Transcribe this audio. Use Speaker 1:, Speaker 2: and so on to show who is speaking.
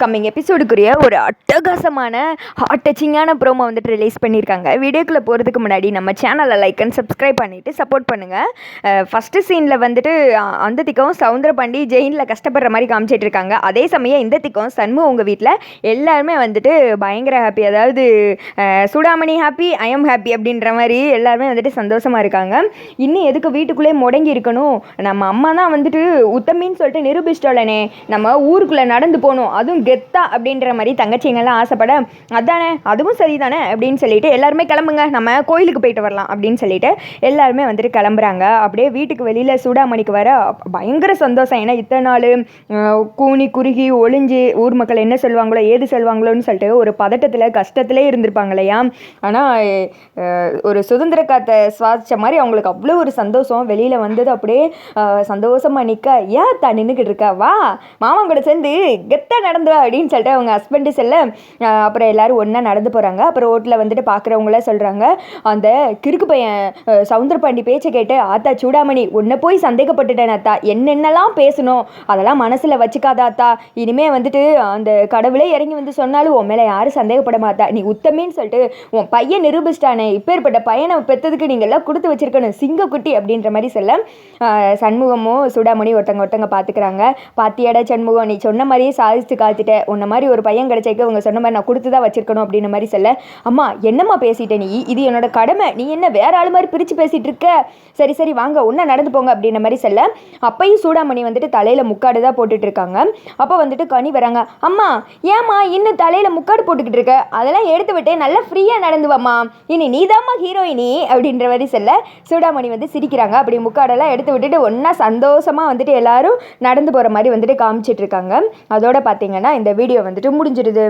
Speaker 1: Coming எபிசோடுக்குரிய ஒரு அட்டகாசமான ஹார்ட் டச்சிங்கான ப்ரோமோ வந்துட்டு ரிலீஸ் பண்ணியிருக்காங்க. வீடியோக்குள்ளே போகிறதுக்கு முன்னாடி நம்ம சேனலை லைக் அண்ட் சப்ஸ்கிரைப் பண்ணிவிட்டு சப்போர்ட் பண்ணுங்கள் ஃபஸ்ட்டு சீனில் வந்துட்டு அந்த திக்கம் சவுந்தரபாண்டி ஜெயினில் கஷ்டப்படுற மாதிரி காமிச்சிட்டு இருக்காங்க. அதே சமயம் இந்த திக்கம் சண்மு உங்கள் வீட்டில் எல்லாருமே வந்துட்டு பயங்கர ஹாப்பி அதாவது Chudamani Chudamani happy I am happy அப்படின்ற மாதிரி எல்லாருமே வந்துட்டு சந்தோஷமாக இருக்காங்க. இன்னும் எதுக்கு வீட்டுக்குள்ளே முடங்கி இருக்கணும்? நம்ம அம்மா தான் வந்துட்டு உத்தமின்னு சொல்லிட்டு நிரூபிச்சிட்டோலனே நம்ம ஊருக்குள்ளே நடந்து போகணும். அதுவும் கெத்தா அப்படின்ற மாதிரி தங்கச்சிங்கெல்லாம் ஆசைப்பட அதானே அதுவும் சரிதானே? அப்படின்னு சொல்லிட்டு எல்லாருமே கிளம்புங்க. நம்ம கோயிலுக்கு போயிட்டு வரலாம் அப்படின்னு சொல்லிட்டு எல்லாருமே வந்துட்டு கிளம்புறாங்க. அப்படியே வீட்டுக்கு வெளியில் சூடாமணிக்கு வர பயங்கர சந்தோஷம். ஏன்னா இத்தனை நாள் கூனி குறுகி ஒளிஞ்சு ஊர் மக்கள் என்ன சொல்லுவாங்களோ ஏது சொல்லுவாங்களோன்னு சொல்லிட்டு ஒரு பதட்டத்தில் கஷ்டத்திலே இருந்திருப்பாங்க இல்லையா ஆனால் ஒரு சுதந்திர காத்தை சுவாசித்த மாதிரி அவங்களுக்கு அவ்வளோ ஒரு சந்தோஷம். வெளியில் வந்தது அப்படியே சந்தோஷமாக நிற்க ஏன் தா நின்றுக்கிட்டு இருக்கா? வா மாமன் கூட சேர்ந்து கெத்தாக நடந்து அப்படின்னு சொல்லிட்டு அவங்க ஹஸ்பண்டு செல்ல அப்புறம் எல்லாரும் ஒன்றா நடந்து போகிறாங்க அப்புறம் ரோட்டில் வந்துட்டு பார்க்குறவங்கள சொல்கிறாங்க அந்த கிறுக்கு பையன் சவுந்தர சவுந்தரபாண்டி பேச்சை கேட்டு ஆத்தா சூடாமணி உன்னை போய் சந்தேகப்பட்டுட்டேன் அத்தா. என்னென்னலாம் பேசணும்? அதெல்லாம் மனசில் வச்சுக்காத அத்தா. இனிமே வந்துட்டு அந்த கடவுளே இறங்கி வந்து சொன்னாலும் உன் மேலே யாரும் சந்தேகப்பட மாட்டா. நீ உத்தமின்னு சொல்லிட்டு உன் பையன் நிரூபிச்சிட்டானே. இப்பேற்பட்ட பையனை பெற்றதுக்கு நீங்கள்லாம் கொடுத்து வச்சிருக்கணும். சிங்கக்குட்டி அப்படின்ற மாதிரி சொல்ல சண்முகமும் சூடாமணி ஒருத்தங்க ஒருத்தங்க பார்த்துக்கிறாங்க பாத்தியாடா சண்முகம் நீ சொன்ன மாதிரியே சாதிச்சுக்கா காத்துட்ட உன்ன மாதிரி ஒரு பையன் கிடைச்சிக்க அவங்க சொன்ன மாதிரி நான் கொடுத்து தான் வச்சிருக்கணும் அப்படின்ற மாதிரி சொல்ல அம்மா என்னம்மா பேசிட்ட நீ? இது என்னோட கடமை. நீ என்ன வேற ஆள் மாதிரி பிரித்து பேசிகிட்டு இருக்க? சரி சரி வாங்க ஒன்றா நடந்து போங்க அப்படின்ற மாதிரி சொல்ல அப்பையும் சூடாமணி வந்துட்டு தலையில் முக்காடு தான் போட்டுட்டு இருக்காங்க. அப்போ வந்துட்டு கனி வராங்க அம்மா ஏம்மா இன்னும் தலையில் முக்காடு போட்டுக்கிட்டு இருக்க? அதெல்லாம் எடுத்து விட்டு நல்லா ஃப்ரீயாக நடந்து வாம்மா. இனி நீதாம்மா ஹீரோயினி அப்படின்ற மாதிரி சொல்ல சூடாமணி வந்து சிரிக்கிறாங்க. அப்படி முக்காடெல்லாம் எடுத்து விட்டுட்டு ஒன்றா சந்தோஷமாக வந்துட்டு எல்லாரும் நடந்து போகிற மாதிரி வந்துட்டு காமிச்சிட்டு இருக்காங்க. அதோட பார்த்தீங்கன்னா இந்த வீடியோ வந்துட்டு முடிஞ்சிடுது.